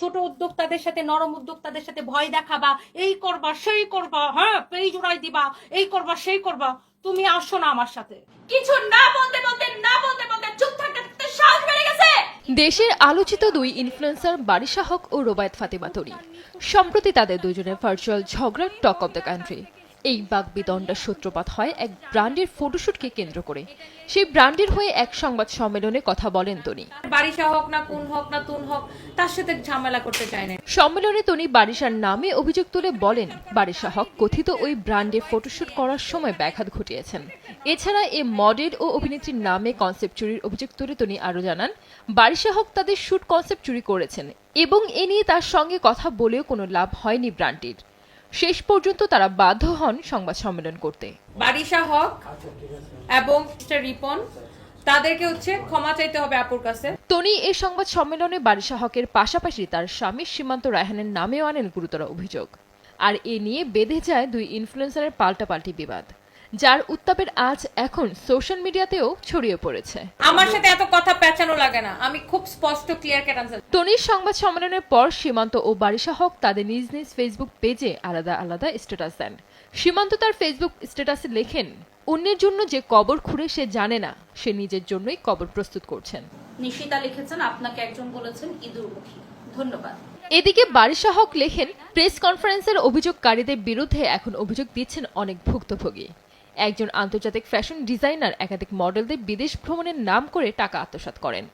ছোট উদ্যোক্তাদের সাথে নরম উদ্যোক্তাদের সাথে ভয় দেখাবা এই করবা সেই করবা হ্যাঁ পেই জোড়াই দিবা এই করবা সেই করবা তুমি আসো না আমার সাথে। কিছু না বলতে বলতে না বলতে বলতে চুপ থাকতে থাকতে সাহস বেড়ে গেছে। দেশের আলোচিত দুই ইনফ্লুয়েন্সার বারিশা হক ও রোবায়ত ফাতেমা তরি। সম্প্রতি তাদের দুজনের ভার্চুয়াল ঝগড়া টক অব দ্য কান্ট্রি এই বাগবিদণ্ডার সূত্রপাত হয় এক ব্র্যান্ডের ফটোশুটকে কেন্দ্র করে। সেই ব্র্যান্ডের হয়ে এক সংবাদ সম্মেলনে কথা বলেন তনি। বারিশা হোক না কোন হোক না তুন হোক তার সাথে ঝামেলা করতে চায় না। সম্মেলনে তনি বারিশার নামে অভিযোগ তুলে বলেন বারিশা হক কথিত ওই ব্র্যান্ডে ফটোশুট করার সময় ব্যাঘাত ঘটিয়েছেন। এছাড়া এ মডেল ও অভিনেত্রীর নামে কনসেপ্ট চুরির অভিযোগ তুলে তনি আরও জানান বারিশা হক তাদের শুট কনসেপ্ট চুরি করেছেন এবং এ নিয়ে তার সঙ্গে কথা বলেও কোনো লাভ হয়নি ব্র্যান্ডটির। শেষ পর্যন্ত তারা বাধ্য হন সংবাদ সম্মেলন করতে। বারিশা হক এবং রিপন তাদেরকে হচ্ছে ক্ষমা চাইতে হবে আপুর কাছে। তনি এই সংবাদ সম্মেলনে বারিশা হকের পাশাপাশি তার স্বামী সীমান্ত রায়হানের নামেও আনেন গুরুতর অভিযোগ। আর এ নিয়ে বেঁধে যায় দুই ইনফ্লুয়েন্সারের পাল্টাপাল্টি বিবাদ। যার উত্তাপের আজ এখন সোশ্যাল মিডিয়াতেও ছড়িয়ে পড়েছে। আমার সাথে এত কথা পেঁচানো লাগে না। আমি খুব স্পষ্ট ক্লিয়ার কাট আনসার তনির সংবাদ সম্মেলনের পর সীমান্ত ও বারিশা হক তাদের নিজ নিজ ফেসবুক পেজে আলাদা আলাদা স্ট্যাটাস দেন। সীমান্ত তার ফেসবুক স্ট্যাটাসে লেখেন অন্যের জন্য যে কবর খুঁড়ে সে জানে না সে নিজের জন্যই কবর প্রস্তুত করছেন। নিশিতা লিখেছেন আপনাকে একজন বলেছেন ইঁদুরমুখী ধন্যবাদ। এদিকে বারিশা হক লেখেন প্রেস কনফারেন্সের অভিযোগকারীদের বিরুদ্ধে এখন অভিযোগ দিচ্ছেন অনেক ভুক্তভোগী। একজন আন্তর্জাতিক ফ্যাশন ডিজাইনার একাধিক মডেলদের বিদেশ ভ্রমণের নাম করে টাকা আত্মসাৎ করেন।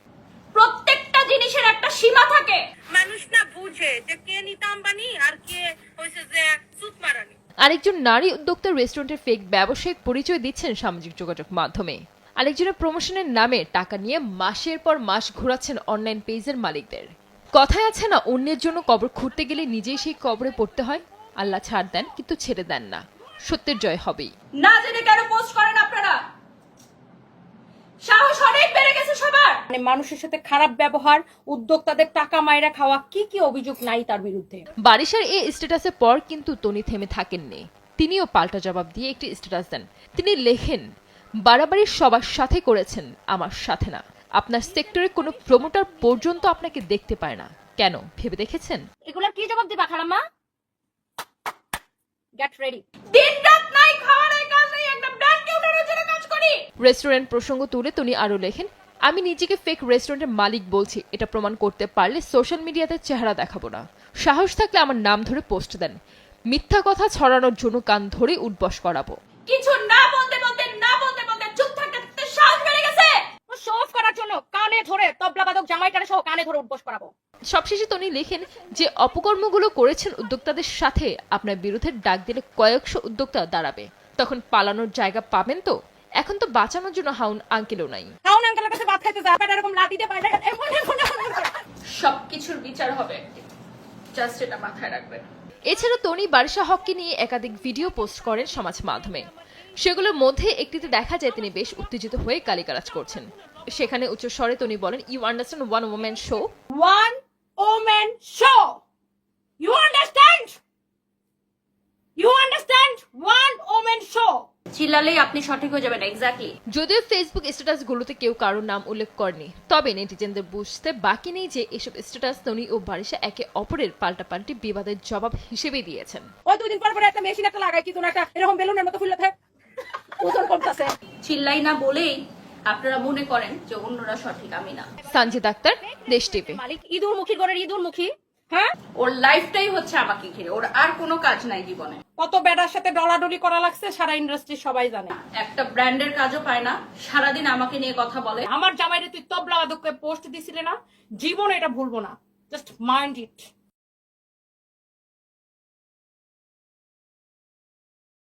প্রত্যেকটা জিনিসের একটা সীমা থাকে। মানুষ না বুঝে যে কে নিতা আম্বানি আর কে হয়েছে যে সুত মারানি। আরেকজন নারী উদ্যোক্তা রেস্টুরেন্টের ফেক ব্যবসায়িক পরিচয় দিচ্ছেন সামাজিক যোগাযোগ মাধ্যমে। আরেকজনের প্রমোশনের নামে টাকা নিয়ে মাসের পর মাস ঘোরাচ্ছেন অনলাইন পেজের মালিকদের। কথায় আছে না অন্যের জন্য কবর খুঁড়তে গেলে নিজেই সেই কবরে পড়তে হয়? আল্লাহ ছাড় দেন কিন্তু ছেড়ে দেন না। সত্যের জয় হবেই। না জেনে কেন পোস্ট করেন আপনারা? সাহস অনেক বেড়ে গেছে সবার। মানে মানুষের সাথে খারাপ ব্যবহার উদ্যোক্তাদের টাকা মাইরা খাওয়া কি কি অভিযোগ নাই তার বিরুদ্ধে? বারিশার এই স্ট্যাটাসের পর কিন্তু তনি থেমে থাকেননি। তিনিও পাল্টা জবাব দিয়ে একটি স্ট্যাটাস দেন। তিনি লেখেন বাড়াবাড়ি সবার সাথে করেছেন আমার সাথে না। আপনার সেক্টরে কোনো প্রমোটার পর্যন্ত আপনাকে দেখতে পায় না। কেন? ভেবে দেখেছেন? এগুলার কি জবাব দিবা খালাম্মা? গেট রেডি দিন রাত নাই খাওয়া নাই কাজ নাই একটা কেউ উঠানোর জন্য কাজ করি। রেস্টুরেন্ট প্রসঙ্গ তুলে তিনি আরও লেখেন, আমি নিজেকে ফেক রেস্টুরেন্টের মালিক বলছি, এটা প্রমাণ করতে পারলে সোশ্যাল মিডিয়াতে চেহারা দেখাবো না। সাহস থাকলে আমার নাম ধরে পোস্ট দেন। মিথ্যা কথা ছড়ানোর জন্য কান ধরে উঠবস করাবো কিছু না বলতে বলতে না বলতে বলতে চুপ থাকতে থাকতে সাহস বেড়ে গেছে শো অফ করার জন্য কানে ধরে তবলা বাদক জামাইটারে সহ কানে ধরে উঠবস করাবো। সবশেষে তিনি লেখেন যে অপকর্মগুলো করেছেন উদ্যোক্তাদের সাথে আপনার বিরুদ্ধে ডাক দিলে কয়েকশো উদ্যোক্তা দাঁড়াবে। তখন পালানোর জায়গা পাবেন তো? এখন তো বাঁচানোর জন্য হাউন আঙ্কেলও নাই। কাউন আঙ্কেলের কাছে ভাত খাইতে যায় এরকম পায় এমন এমন। সবকিছুর বিচার হবে। জাস্ট এটা মাথায় রাখবেন। এছাড়া তনি বারিশা হককে নিয়ে একাধিক ভিডিও পোস্ট করেন সমাজ মাধ্যমে। সেগুলোর মধ্যে একটিতে দেখা যায় তিনি বেশ উত্তেজিত হয়ে গালিগালাজ করছেন। সেখানে উচ্চ স্বরে তনি বলেন you understand one women show one woman show. You understand? You understand? One woman show. চিল্লালেই আপনি সঠিক হয়ে যাবেন এক্স্যাক্টলি যদিও ফেসবুক স্ট্যাটাসগুলোতে কেউ কারোর নাম উল্লেখ করেনি তবে নেটিজেনদের বুঝতে বাকি নেই যে এসব স্ট্যাটাস তনি ও বারিশা একে অপরের পাল্টাপাল্টি বিবাদের জবাব হিসেবে দিয়েছেন ওই দুদিন পর পরে একটা মেশিন একটা লাগাই কি কোনো একটা এরকম বেলুনের মতো ফুলে থাকে ওজন কমতাছে চিল্লাই না বলেই আপনারা মনে করেন যে অন্যরা সঠিক আমি না। সানজিদ আক্তার দেশ টিভি। মালিক ইঁদুর মুখী ঘরের ইঁদুর মুখী হ্যাঁ? ওর লাইফটাই হচ্ছে আমাকে ঘিরে। ওর আর কোনো কাজ নাই জীবনে। কত বেটার সাথে ডলাডলি করা লাগছে সারা ইন্ডাস্ট্রি সবাই জানে। একটা ব্র্যান্ডের কাজও পায় না সারাদিন আমাকে নিয়ে কথা বলে। আমার জামাইরে তুই তবলা বাদককে পোস্ট দিছিলে না জীবনে এটা ভুলবো না। Just mind it